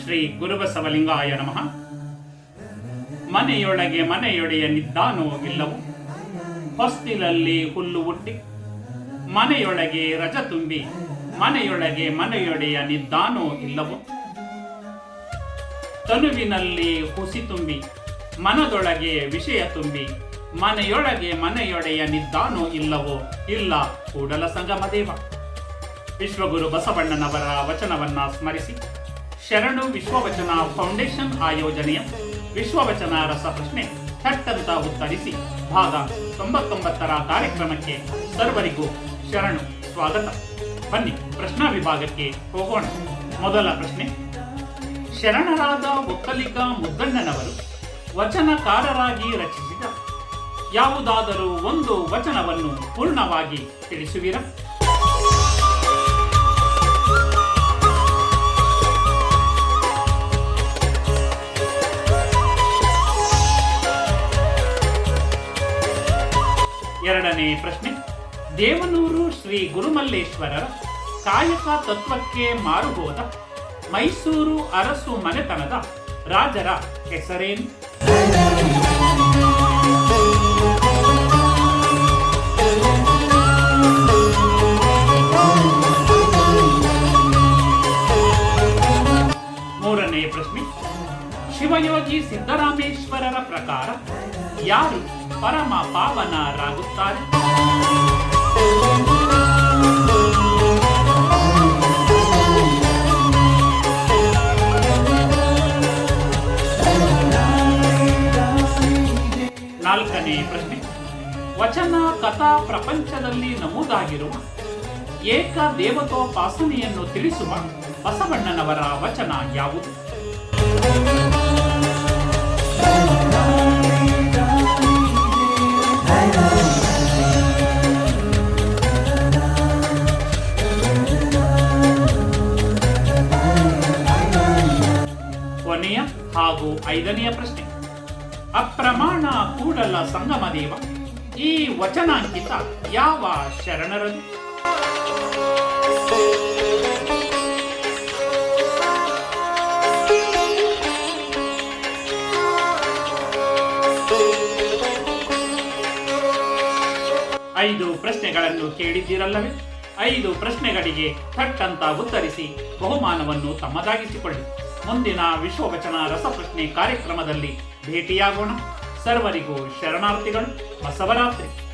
ಶ್ರೀ ಗುರುಬಸವಲಿಂಗಾಯ ನಮಃ. ಮನೆಯೊಳಗೆ ಮನೆಯೊಡೆಯ ನಿದ್ದಾನೋ ಇಲ್ಲವೋ? ಹೊಸ್ತಿಲಲ್ಲಿ ಹುಲ್ಲು ಹುಟ್ಟಿ, ಮನೆಯೊಳಗೆ ರಜ ತುಂಬಿ, ಮನೆಯೊಳಗೆ ಮನೆಯೊಡೆಯ ನಿದ್ದಾನೋ ಇಲ್ಲವೋ? ತನುವಿನಲ್ಲಿ ಹುಸಿ ತುಂಬಿ, ಮನದೊಳಗೆ ವಿಷಯ ತುಂಬಿ, ಮನೆಯೊಳಗೆ ಮನೆಯೊಡೆಯ ನಿದ್ದಾನೋ ಇಲ್ಲವೋ? ಇಲ್ಲ, ಕೂಡಲ ಸಂಗಮ ದೇವ. ವಿಶ್ವಗುರು ಬಸವಣ್ಣನವರ ವಚನವನ್ನ ಸ್ಮರಿಸಿ. ಶರಣು ವಿಶ್ವವಚನ ಫೌಂಡೇಶನ್ ಆಯೋಜನೆಯ ವಿಶ್ವವಚನ ರಸ ಪ್ರಶ್ನೆ ಥಟ್ಟಂತ ಉತ್ತರಿಸಿ. ಭಾಗ ತೊಂಬತ್ತೊಂಬತ್ತರ ಕಾರ್ಯಕ್ರಮಕ್ಕೆ ಸರ್ವರಿಗೂ ಶರಣು ಸ್ವಾಗತ. ಬನ್ನಿ, ಪ್ರಶ್ನಾ ವಿಭಾಗಕ್ಕೆ ಹೋಗೋಣ. ಮೊದಲ ಪ್ರಶ್ನೆ. ಶರಣರಾದ ಒಕ್ಕಲಿಗ ಮುದ್ದಣ್ಣನವರು ವಚನಕಾರರಾಗಿ ರಚಿಸಿದ. ಯಾವುದಾದರೂ ಒಂದು ವಚನವನ್ನು ಪೂರ್ಣವಾಗಿ ತಿಳಿಸುವಿರಾ? ಎರಡನೇ ಪ್ರಶ್ನೆ. ದೇವನೂರು ಶ್ರೀ ಗುರುಮಲ್ಲೇಶ್ವರರ ಕಾಯಕ ತತ್ವಕ್ಕೆ ಮಾರುಹೋದ ಮೈಸೂರು ಅರಸು ಮನೆತನದ ರಾಜರ ಹೆಸರೇನು? ಮೂರನೇ ಪ್ರಶ್ನೆ. ಶಿವಯೋಗಿ ಸಿದ್ದರಾಮೇಶ್ವರರ ಪ್ರಕಾರ ಯಾರು ಪರಮ ಪಾವನರಾಗುತ್ತಾರೆ ನಾಲ್ಕನೇ ಪ್ರಶ್ನೆ. ವಚನ ಕಥಾ ಪ್ರಪಂಚದಲ್ಲಿ ನಮೂದಾಗಿರುವ ಏಕ ದೇವತೋಪಾಸನೆಯನ್ನು ತಿಳಿಸುವ ಬಸವಣ್ಣನವರ ವಚನ ಯಾವುದು? ಹಾಗೂ ಐದನೆಯ ಪ್ರಶ್ನೆ. ಅಪ್ರಮಾಣ ಕೂಡಲ ಸಂಗಮ ದೇವ ಈ ವಚನಾಂಕಿತ ಯಾವ ಶರಣರದು ಐದು ಪ್ರಶ್ನೆಗಳನ್ನು ಕೇಳಿದ್ದೀರಲ್ಲವೇ? ಐದು ಪ್ರಶ್ನೆಗಳಿಗೆ ಥಟ್ ಅಂತ ಉತ್ತರಿಸಿ ಬಹುಮಾನವನ್ನು ತಮ್ಮದಾಗಿಸಿಕೊಳ್ಳಿ. ಮುಂದಿನ ವಿಶ್ವವಚನ ರಸಪ್ರಶ್ನೆ ಕಾರ್ಯಕ್ರಮದಲ್ಲಿ ಭೇಟಿಯಾಗೋಣ. ಸರ್ವರಿಗೂ ಶರಣಾರ್ಥಿಗಳು ಬಸವರಾತ್ರಿ.